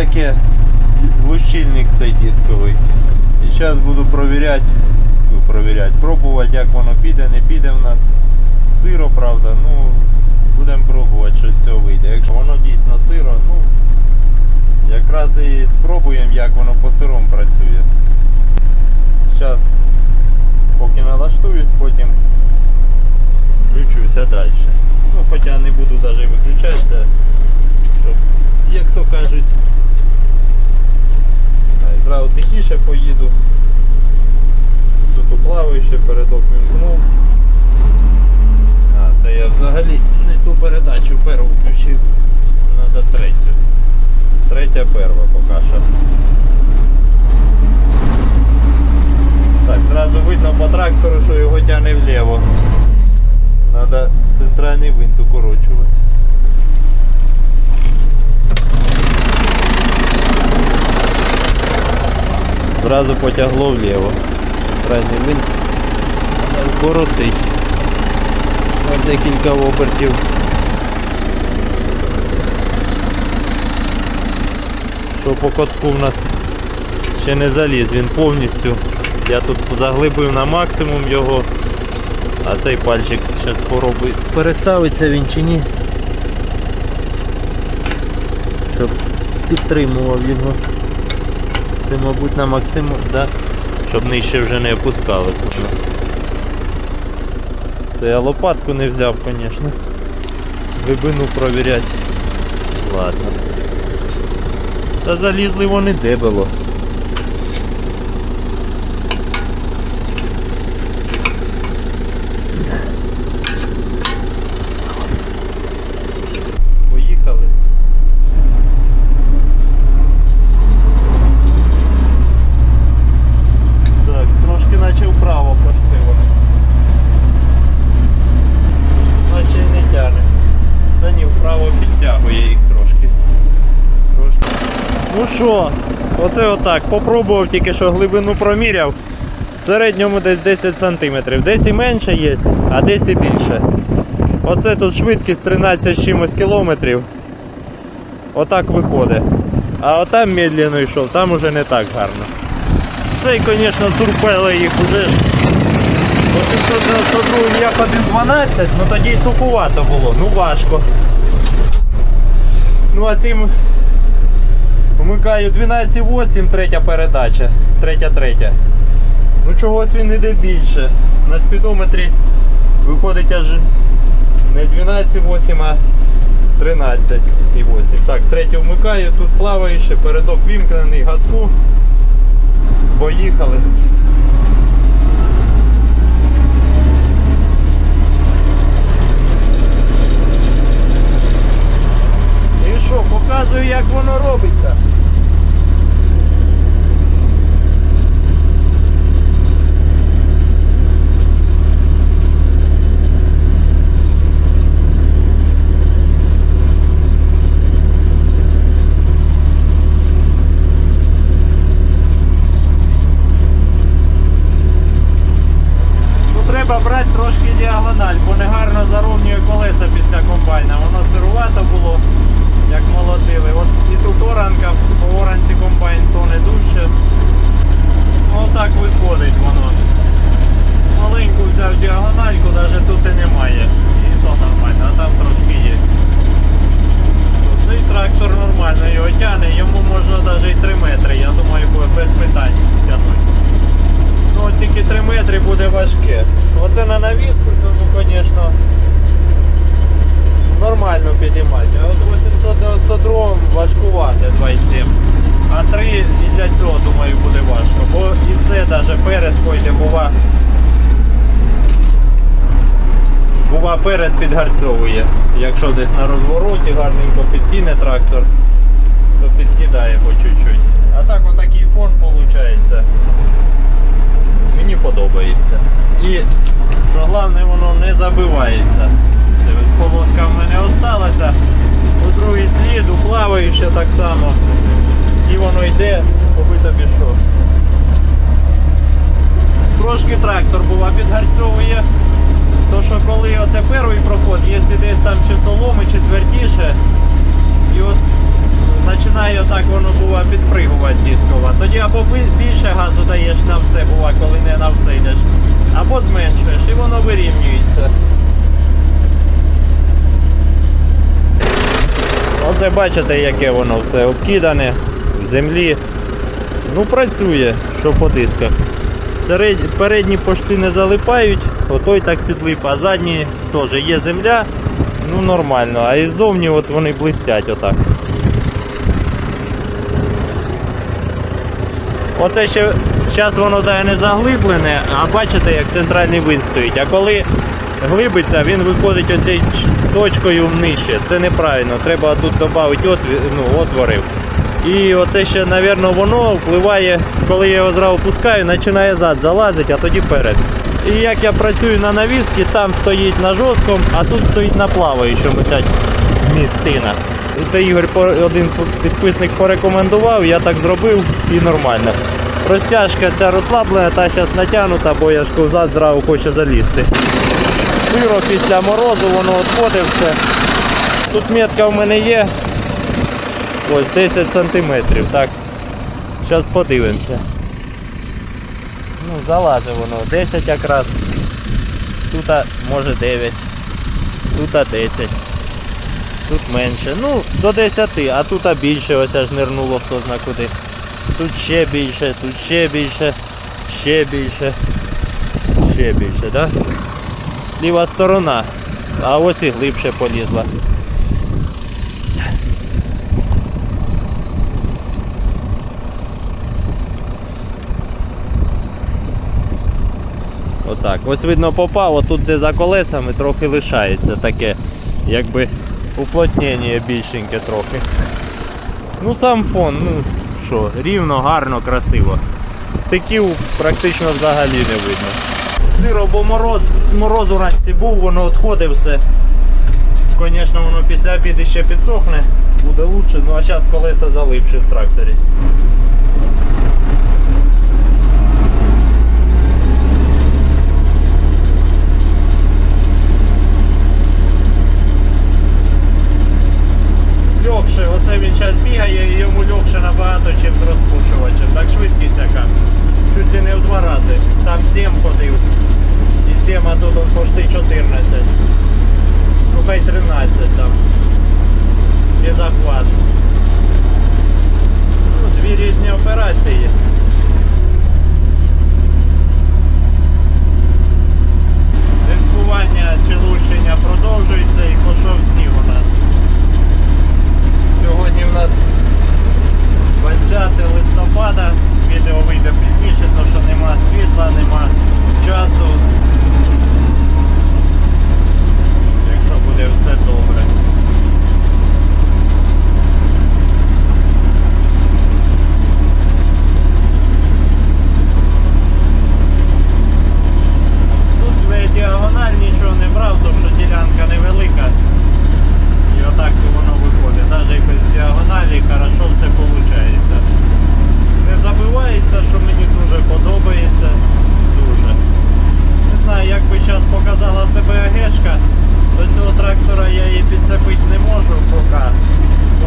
отаке глушильник цей дисковий. І зараз буду провіряти, ну, провіряти, пробувати, як воно піде, не піде в нас. Сиро, правда, ну будемо пробувати, що з цього вийде. Якщо воно дійсно сиро, ну якраз і спробуємо, як воно по сиром працює. Зараз поки налаштуюсь, потім включуся далі. Ну, хоча не буду навіть виключатися, щоб, як то кажуть, не знаю, тихіше поїду. Тут уплаваючи, передок вімкнув. А, це я взагалі не ту передачу перву включив. Треба третю. Третя перва поки що. Так, зразу видно по трактору, що його тягне вліво. Треба центральний винт укорочувати. Зразу потягло вліво. Треба вкоротить. На декілька обертів. Що по котку в нас ще не заліз, він повністю. Я тут заглибив на максимум його, а цей пальчик зараз спробую переставиться він чи ні. Щоб підтримував його. Це мабуть на максимум, да? щоб нижче вже не опускалося. Це я лопатку не взяв, звісно. Глибину провіряти. Ладно. Та залізли вони дебело. Поїхали. Так, трошки наче вправо пошли вони. Наче й не тягне. Та ні, вправо підтягує їх трошки. трошки. Ну що, оце отак. Попробував тільки що глибину проміряв. В середньому десь 10 см. Десь і менше є, а десь і більше. Оце тут швидкість 13 з чимось кілометрів. Отак виходить. А отам медленно йшов, там уже не так гарно. Цей, звісно, турпели їх уже. 792 як 1.12, ну тоді й сухувато було, ну важко. Ну а цим вмикаю 12.8, третя передача, третя третя. Ну чогось він іде більше. На спідометрі виходить аж не 12.8, а 13,8. Так, третю вмикаю, тут плаває ще, передок вімкнений, газку. Поїхали. І що, показую, як воно робиться. Ну треба брати трошки діагональ, бо не гарно заровнює колеса після комбайна. Воно сирувато було, як молотили. От і тут оранка, по оранці комбайн то не дужче. Отак виходить воно. Маленьку взяв діагональку, навіть тут і немає. І то нормально, а там трошки є. Цей трактор нормально його тягне, йому можна навіть і 3 метри, я думаю, буде без питань тягнути. Ну от тільки 3 метри буде важке. Оце на навіску, ну, звісно, нормально підіймати. А от 892 важкувати 2,7. А 3 і перед пойде, бува. Бува перед підгарцьовує. Якщо десь на розвороті гарненько підкине трактор, то підкидає по чуть-чуть. А так отакий фон виходить. Мені подобається. І що головне, воно не забивається. Полоска в мене осталася. У другий слід, уплаваюче так само. І воно йде, поби тобі що. Трошки трактор бува підгарцьовує. То що коли оце перший проход, якщо десь там чи соломи, чи твердіше, і от починає отак воно бува підпригувати дисково. Тоді або більше газу даєш на все, бува, коли не на все йдеш, або зменшуєш і воно вирівнюється. Оце бачите, яке воно все обкидане в землі. Ну працює, що по дисках. Передні пошти не залипають, отой так підлип, а задні теж є земля, ну нормально, а і ззовні от вони блистять отак. Оце ще зараз воно да, не заглиблене, а бачите, як центральний вин стоїть. А коли глибиться, він виходить оцією точкою нижче. Це неправильно. Треба тут додати ну, отворив. І оце ще, мабуть, воно впливає, коли я його зразу пускаю, починає зад залазити, а тоді перед. І як я працюю на навіски, там стоїть на жорсткому, а тут стоїть на плаваючому ця містина. І це Ігор один підписник порекомендував, я так зробив і нормально. Розтяжка ця розслаблена, та зараз натягнута, бо я ж ковзат зразу хоче залізти. Сиро після морозу воно відходить все. Тут метка в мене є. Ось 10 сантиметрів, так. Зараз подивимося. Ну, залазить воно, 10 якраз. Тут може 9. Тут 10. Тут менше. Ну, до 10, а тут більше ось аж нирнуло хто зна куди. Тут ще більше, тут ще більше, ще більше, ще більше, так? Да? Ліва сторона. А ось і глибше полізла. Отак. Ось видно попав, отут де за колесами трохи лишається таке, якби уплотнення більшеньке трохи. Ну сам фон, ну що, рівно, гарно, красиво. Стиків практично взагалі не видно. Сиро, бо мороз, мороз уранці був, воно відходить все. Звісно, воно після обіду ще підсохне, буде краще, ну а зараз колеса залипші в тракторі. легше, оце він зараз бігає і йому легше набагато, ніж з розпушувачем. Так швидкість яка. Чуть ли не в два рази. Там 7 ходив. І 7, а тут он 14. Ну хай 13 там. І захват. Ну, дві різні операції. Дискування чи лущення продовжується і пішов сніг у нас. Сьогодні в нас 20 листопада. Відео вийде пізніше, тому що нема світла, нема часу. Якщо буде все добре. Тут не діагональ нічого не брав, тому що ділянка невелика. І отак воно виходить. Навіть без діагоналі хорошо все виходить. Не забивається, що мені дуже подобається. Дуже. Не знаю, як би зараз показала себе Агешка, до цього трактора я її підцепити не можу поки.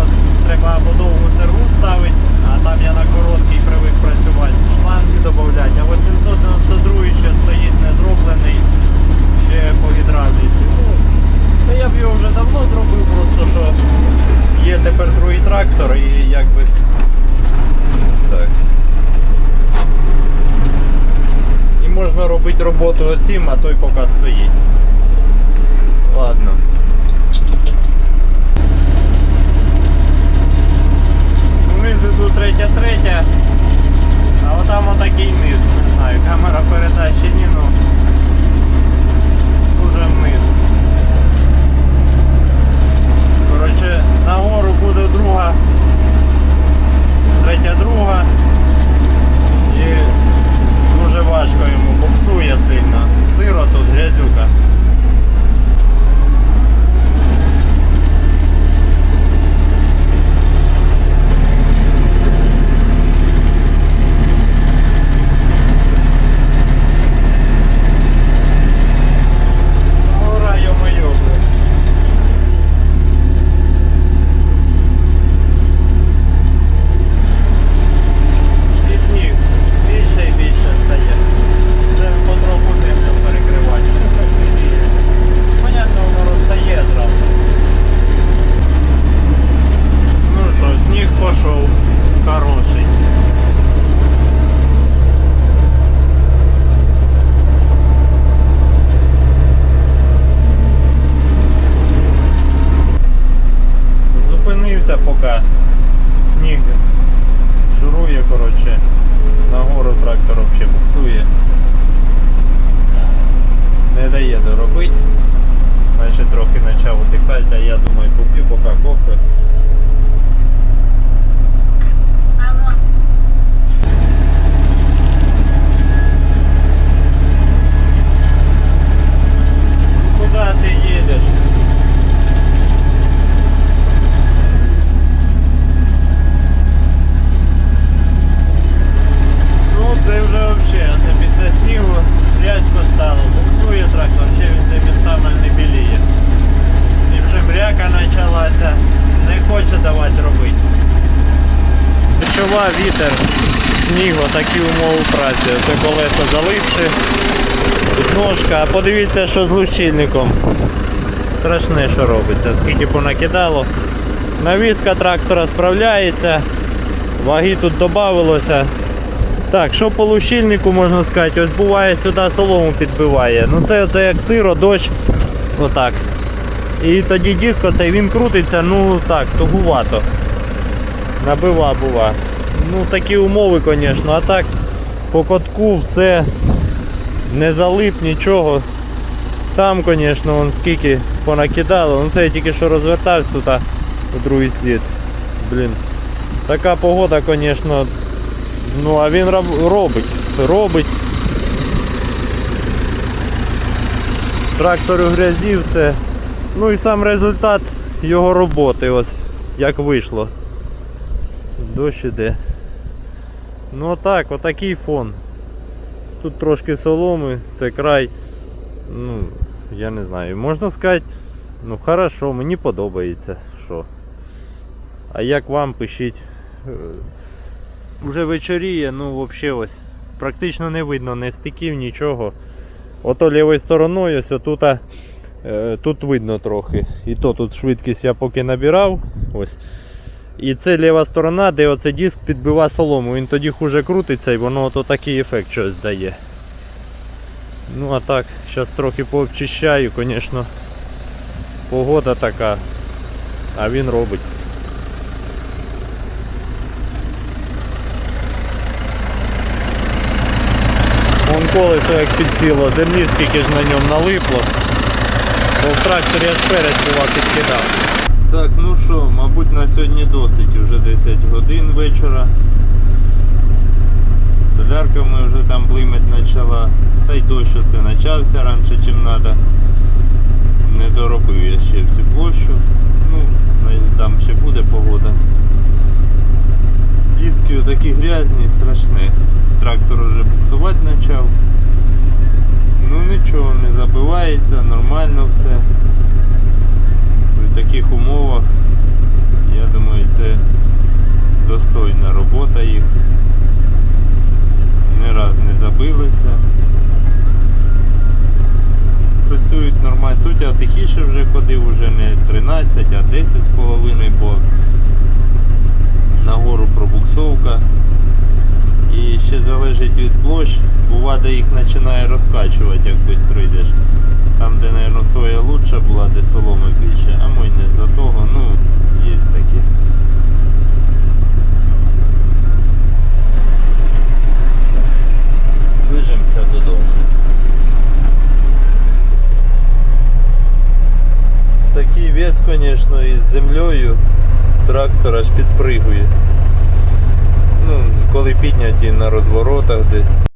От треба або довгу сергу ставити, а там я на короткий привик працювати, шланги додати. А 892 ще стоїть не зроблений ще по гідравліці. Ну, та я б його вже давно зробив, просто що є тепер другий трактор і якби. Так. І можна робити роботу оцім, а той поки стоїть. Ладно. Вниз іду третя третя, а отам отакий низ, не знаю, камера передачі ні, ну дуже вниз. Умови праці. Це колесо залипши, підножка. А подивіться, що з лущильником. Страшне, що робиться, скільки понакидало. Навіска трактора справляється, ваги тут додавилося. Так, що по лущильнику можна сказати? Ось буває сюди солому підбиває. Ну це, це як сиро, дощ. Отак. І тоді диск оцей він крутиться, ну так, тугувато. Набива бува. Ну такі умови, звісно, а так по катку все не залип нічого. Там, звісно, вон скільки понакидало. Ну це я тільки що розвертався тут у другий слід. Блін. Така погода, звісно. Ну а він роб- робить. Робить. Трактор у грязі, все. Ну і сам результат його роботи, ось як вийшло. Дощ іде. Ну отак, отакий фон. Тут трошки соломи, це край. Ну, я не знаю. Можна сказати, ну хорошо, мені подобається. Що. А як вам пишіть? Е, Уже вечоріє, ну взагалі ось. Практично не видно ні стиків, нічого. Ото лівою стороною, ось отут, е, тут видно трохи. І то тут швидкість я поки набирав. Ось. І це ліва сторона, де оцей диск підбива солому. Він тоді хуже крутиться і воно ото такий ефект щось дає. Ну а так, зараз трохи пообчищаю, звісно. Погода така. А він робить. Вон колесо як підсіло, землі скільки ж на ньому налипло. Бо в тракторі аж перець була підкидав. Так, ну що, мабуть на сьогодні досить, вже 10 годин вечора. Солярка мене вже там блимать почала. Та й дощ це почався раніше, ніж треба. Не доробив я ще всю площу. Ну, там ще буде погода. Диски такі грязні, страшні. Трактор вже буксувати почав. Ну нічого, не забивається, нормально таких умовах, я думаю, це достойна робота їх. Не раз не забилися. Працюють нормально. Тут я тихіше вже ходив, вже не 13, а 10 з половиною, бо нагору пробуксовка. І ще залежить від площ, бува, де їх починає розкачувати, як швидко йдеш. Там, де, мабуть, соя лучша була, де соломи більше, а мой не з-за того, ну, є такі. Движемося додому. Такий вес, звісно, із землею трактор аж підпригує. Ну, коли підняті на розворотах десь.